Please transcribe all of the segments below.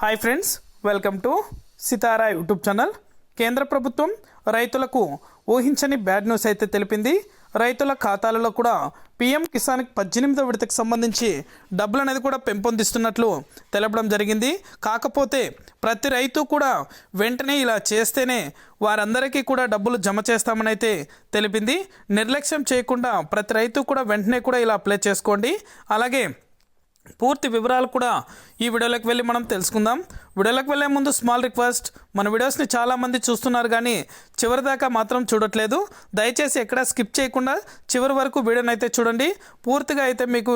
Hi friends welcome to Sitara YouTube channel కేంద్ర ప్రభుత్వం రైతులకు ఊహించని బ్యాడ్ న్యూస్ అయితే తెలిపింది. రైతుల ఖాతాలలో కూడా పీఎం కిసాన్కి పద్దెనిమిదో విడతకు సంబంధించి డబ్బులు అనేది కూడా పెంపొందిస్తున్నట్లు తెలపడం జరిగింది. కాకపోతే ప్రతి రైతు కూడా వెంటనే ఇలా చేస్తేనే వారందరికీ కూడా డబ్బులు జమ చేస్తామని అయితే తెలిపింది. నిర్లక్ష్యం చేయకుండా ప్రతి రైతు కూడా వెంటనే కూడా ఇలా అప్లై చేసుకోండి. అలాగే పూర్తి వివరాలు కూడా ఈ వీడియోలోకి వెళ్ళి మనం తెలుసుకుందాం. వీడియోలోకి వెళ్ళే ముందు స్మాల్ రిక్వెస్ట్ మన వీడియోస్ని చాలామంది చూస్తున్నారు కానీ చివరి దాకా మాత్రం చూడట్లేదు. దయచేసి ఎక్కడ స్కిప్ చేయకుండా చివరి వరకు వీడియోని అయితే చూడండి. పూర్తిగా అయితే మీకు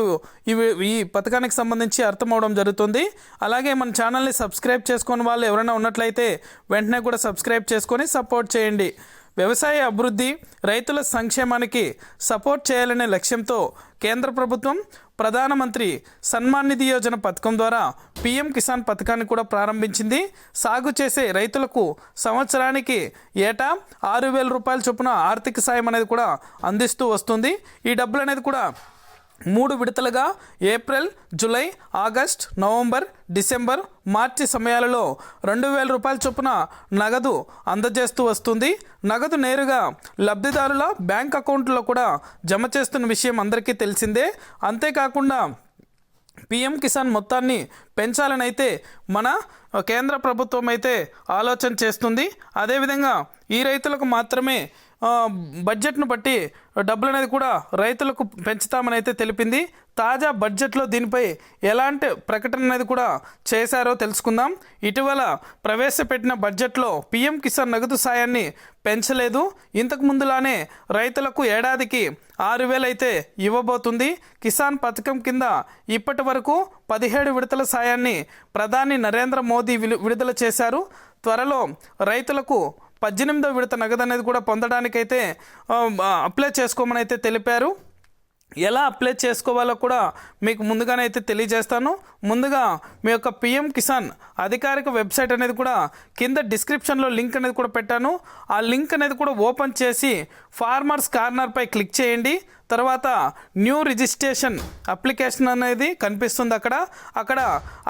ఈ ఈ పథకానికి సంబంధించి అర్థమవడం జరుగుతుంది. అలాగే మన ఛానల్ని సబ్స్క్రైబ్ చేసుకొని వాళ్ళు ఎవరైనా ఉన్నట్లయితే వెంటనే కూడా సబ్స్క్రైబ్ చేసుకొని సపోర్ట్ చేయండి. వ్యవసాయ అభివృద్ధి రైతుల సంక్షేమానికి సపోర్ట్ చేయాలనే లక్ష్యంతో కేంద్ర ప్రభుత్వం ప్రధానమంత్రి సన్మాన్ నిధి యోజన పథకం ద్వారా పీఎం కిసాన్ పథకాన్ని కూడా ప్రారంభించింది. సాగు చేసే రైతులకు సంవత్సరానికి ఏటా ఆరు వేల రూపాయల చొప్పున ఆర్థిక సాయం అనేది కూడా అందిస్తూ వస్తుంది. ఈ డబ్బులు అనేది కూడా మూడు విడతలుగా April July August November December March సమయాలలో రెండు వేల రూపాయల చొప్పున నగదు అందజేస్తూ వస్తుంది. నగదు నేరుగా లబ్ధిదారుల బ్యాంక్ అకౌంట్లో కూడా జమ చేస్తున్న విషయం అందరికీ తెలిసిందే. అంతేకాకుండా పిఎం కిసాన్ మొత్తాన్ని పెంచాలనైతే మన కేంద్ర ప్రభుత్వం అయితే ఆలోచన చేస్తుంది. అదేవిధంగా ఈ రైతులకు మాత్రమే బడ్జెట్ను బట్టి డబ్బులు అనేది కూడా రైతులకు పెంచుతామని అయితే తెలిపింది. తాజా బడ్జెట్లో దీనిపై ఎలాంటి ప్రకటన అనేది కూడా చేశారో తెలుసుకుందాం. ఇటీవల ప్రవేశపెట్టిన బడ్జెట్లో పీఎం కిసాన్ నగదు సాయాన్ని పెంచలేదు. ఇంతకు ముందులానే రైతులకు ఏడాదికి ఆరు వేలు అయితే ఇవ్వబోతుంది. కిసాన్ పథకం కింద ఇప్పటి వరకు పదిహేడు విడతల సాయాన్ని ప్రధాని నరేంద్ర మోదీ విలు- విడుదల చేశారు. త్వరలో రైతులకు పద్దెనిమిదో విడత నగదు అనేది కూడా పొందడానికైతే అప్లై చేసుకోమని అయితే తెలిపారు. ఎలా అప్లై చేసుకోవాలో కూడా మీకు ముందుగానే అయితే తెలియజేస్తాను. ముందుగా మీ యొక్క పిఎం కిసాన్ అధికారిక వెబ్సైట్ అనేది కూడా కింద డిస్క్రిప్షన్లో లింక్ అనేది కూడా పెట్టాను. ఆ లింక్ అనేది కూడా ఓపెన్ చేసి ఫార్మర్స్ కార్నర్పై క్లిక్ చేయండి. తర్వాత న్యూ రిజిస్ట్రేషన్ అప్లికేషన్ అనేది కనిపిస్తుంది అక్కడ. అక్కడ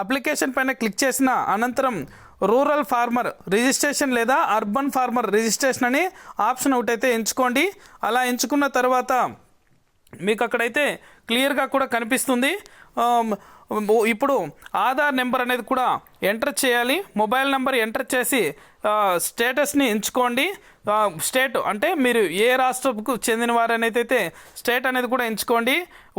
అప్లికేషన్ పైన క్లిక్ చేసిన అనంతరం రూరల్ ఫార్మర్ రిజిస్ట్రేషన్ లేదా అర్బన్ ఫార్మర్ రిజిస్ట్రేషన్ అని ఆప్షన్ ఒకటైతే ఎంచుకోండి. అలా ఎంచుకున్న తర్వాత మీకు అక్కడైతే క్లియర్గా కూడా కనిపిస్తుంది. ఇప్పుడు ఆధార్ నెంబర్ అనేది కూడా ఎంటర్ చేయాలి. మొబైల్ నెంబర్ ఎంటర్ చేసి స్టేటస్ని ఎంచుకోండి. స్టేట్ అంటే మీరు ఏ రాష్ట్రంకు చెందిన వారనైతే స్టేట్ అనేది కూడా ఎంచుకోండి.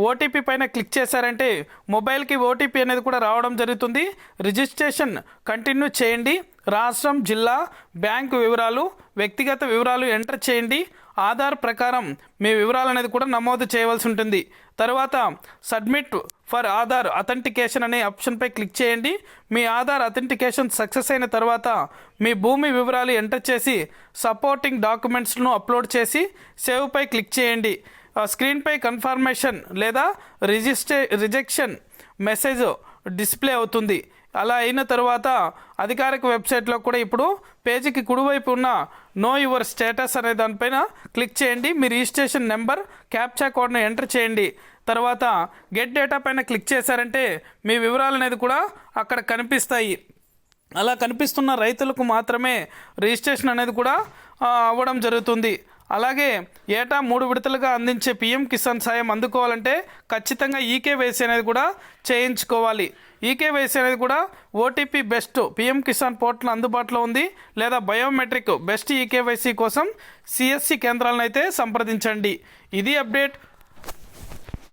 ఓటీపీ పైన క్లిక్ చేశారంటే మొబైల్కి ఓటీపీ అనేది కూడా రావడం జరుగుతుంది. రిజిస్ట్రేషన్ కంటిన్యూ చేయండి. రాష్ట్రం జిల్లా బ్యాంకు వివరాలు వ్యక్తిగత వివరాలు ఎంటర్ చేయండి. ఆధార్ ప్రకారం మీ వివరాలు అనేది కూడా నమోదు చేయవలసి ఉంటుంది. తర్వాత సబ్మిట్ ఫర్ ఆధార్ అథెంటికేషన్ అనే ఆప్షన్పై క్లిక్ చేయండి. మీ ఆధార్ అథెంటికేషన్ సక్సెస్ అయిన తర్వాత మీ భూమి వివరాలు ఎంటర్ చేసి సపోర్టింగ్ డాక్యుమెంట్స్ను అప్లోడ్ చేసి సేవ్పై క్లిక్ చేయండి. స్క్రీన్పై కన్ఫర్మేషన్ లేదా రిజిస్ట్రే రిజెక్షన్ మెసేజ్ డిస్ప్లే అవుతుంది. అలా అయిన తర్వాత అధికారిక వెబ్సైట్లో కూడా ఇప్పుడు పేజీకి కుడివైపు ఉన్న నో యువర్ స్టేటస్ అనే దానిపైన క్లిక్ చేయండి. మీ రిజిస్ట్రేషన్ నెంబర్ క్యాప్చా కోడ్ను ఎంటర్ చేయండి. తర్వాత గెట్ డేటా పైన క్లిక్ చేశారంటే మీ వివరాలు అనేది కూడా అక్కడ కనిపిస్తాయి. అలా కనిపిస్తున్న రైతులకు మాత్రమే రిజిస్ట్రేషన్ అనేది కూడా అవ్వడం జరుగుతుంది. అలాగే ఏటా మూడు విడతలుగా అందించే పిఎం కిసాన్ సాయం అందుకోవాలంటే ఖచ్చితంగా ఈకేవైసీ అనేది కూడా చేయించుకోవాలి. ఈకేవైసీ అనేది కూడా OTP based PM Kisan portal అందుబాటులో ఉంది. లేదా బయోమెట్రిక్ బెస్ట్ ఈకేవైసీ కోసం సిఎస్సి కేంద్రాలను అయితే సంప్రదించండి. ఇది అప్డేట్.